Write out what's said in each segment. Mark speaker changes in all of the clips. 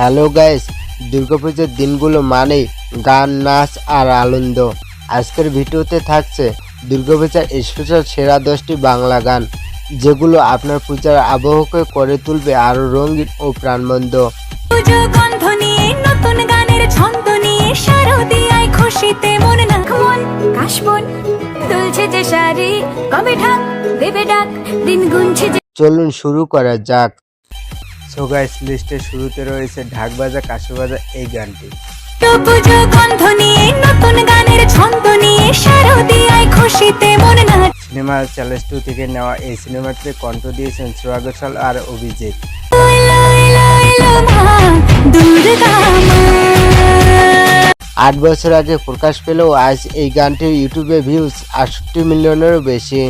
Speaker 1: Hello guys দুর্গাপুজোর দিনগুলো মানে গান নাচ আর আনন্দ। আজকের ভিডিওতে থাকছে দুর্গাপূজার স্পেশাল সেরা দশটি বাংলা গান যেগুলো আপনার পূজার আবহকে করে তুলবে আরও রঙিন ও
Speaker 2: খুশিতে মন কাশবন। দুলছে যে শাড়ি কবে দেবে ডাক দিন গুনছে যে
Speaker 1: চলুন শুরু করা যাক। সো গাইস লিস্টের শুরুতে রয়েছে ঢাক বাজা কাশু বাজা এই গানটি।
Speaker 2: পুজো গন্ধ নিয়ে নতুন গানের ছন্দ নিয়ে শারদিয়ায় খুশিতে মন না
Speaker 1: সিনেমা চ্যালেঞ্জ টু থেকে নেওয়া এই সিনেমাটিতে কণ্ঠ দিয়েছেন শ্রেয়া ঘোষাল আর অভিজিৎ। আট বছর আগে প্রকাশ পেলেও আজ এই গানটির ইউটিউবে ভিউজ আটষট্টি মিলিয়নেরও বেশি।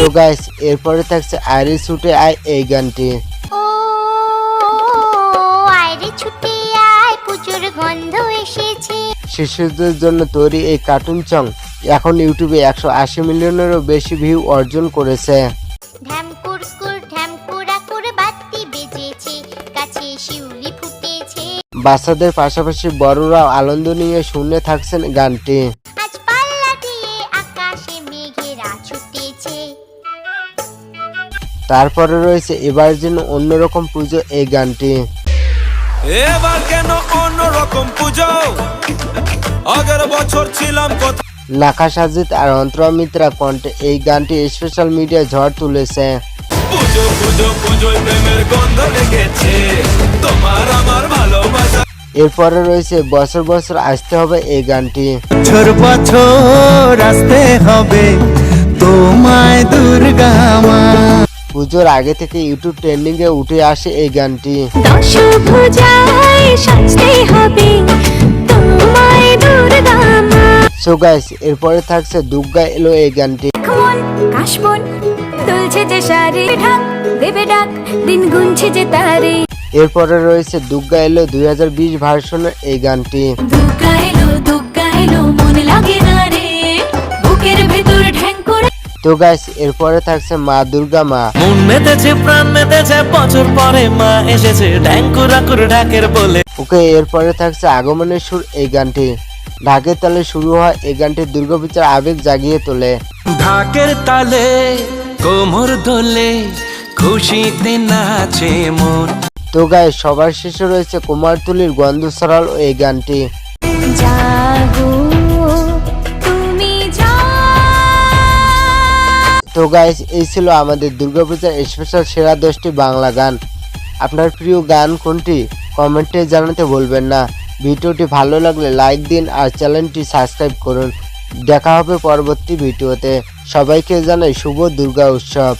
Speaker 1: তো গাইস এরপরে থাকছে আইরি শুটে আয় এই গানটি।
Speaker 3: ছুটে
Speaker 1: শিশুদের জন্য তৈরি এই কার্টুন সং এখন ইউটিউবে একশো আশি মিলিয়নেরও বেশি ভিউ অর্জন করেছে। বাচ্চাদের পাশাপাশি বড়রাও আনন্দ নিয়ে শুনে থাকছেন গানটি। তারপরে রয়েছে এবার যেন অন্যরকম পুজো এই গানটি।
Speaker 4: এবার কেন অন্যরকম পুজো? আগের বছর ছিলাম কোথায়?
Speaker 1: নাকা সাজিদ আর অন্তরামিত্রা কণ্ঠে এই গানটি সোশ্যাল মিডিয়ায় ঝড় তুলেছে।
Speaker 4: পুজো পুজো পুজোয় প্রেমের গন্ধ লেগেছে। তোমার আমার ভালোবাসা।
Speaker 1: এরপরে রয়েছে বছর বছর আসতে হবে এই গানটি।
Speaker 5: বছর বছর আসতে হবে তোমায় দুর্গা মা।
Speaker 1: পুজোর আগে থেকে ইউটিউব ট্রেন্ডিং এ উঠে আসে এই গানটি।
Speaker 2: সাজতে হবে।
Speaker 1: সো গাইস এরপরে থাকছে দুর্গা এলো এই গানটি।
Speaker 2: কাশবন দুলছে যে শাড়ি ঢাক দেবে ডাক দিন গুনছে যে তারে।
Speaker 1: এরপরে রয়েছে দুর্গা এলো দুই হাজার বিশ ভার্সনের এই গানটি।
Speaker 2: দুর্গা এলো এলো মন লাগে না রে। বুকের ভেতর ঢ্যাং করে
Speaker 1: তো গাইস এরপরে থাকছে মা দুর্গা মা।
Speaker 5: মন মেতেছে প্রাণ মেতেছে বছর পরে মা এসেছে। ঢ্যাঙ্কুরা করে ঢাকের বলে।
Speaker 1: ওকে এরপরে থাকছে আগমনের সুর এই গানটি। ঢাকের তালে শুরু হয় এই গানটি দুর্গাপূজার আবেগ জাগিয়ে তোলে।
Speaker 5: ঢাকের তালে কোমর দোলে খুশিতে নাচে মন।
Speaker 1: তো গাইস সবার শেষে রয়েছে কুমারতুলির গন্ধ সরাল এই গানটি। তো গাইস এই ছিল আমাদের দুর্গাপূজার স্পেশাল সেরা দশটি বাংলা গান। আপনার প্রিয় গান কোনটি? কমেন্টে জানাতে বলবেন না। ভিডিওটি ভালো লাগলে লাইক দিন আর চ্যানেলটি সাবস্ক্রাইব করুন। দেখা হবে পরবর্তী ভিডিওতে। সবাইকে জানাই শুভ দুর্গা উৎসব।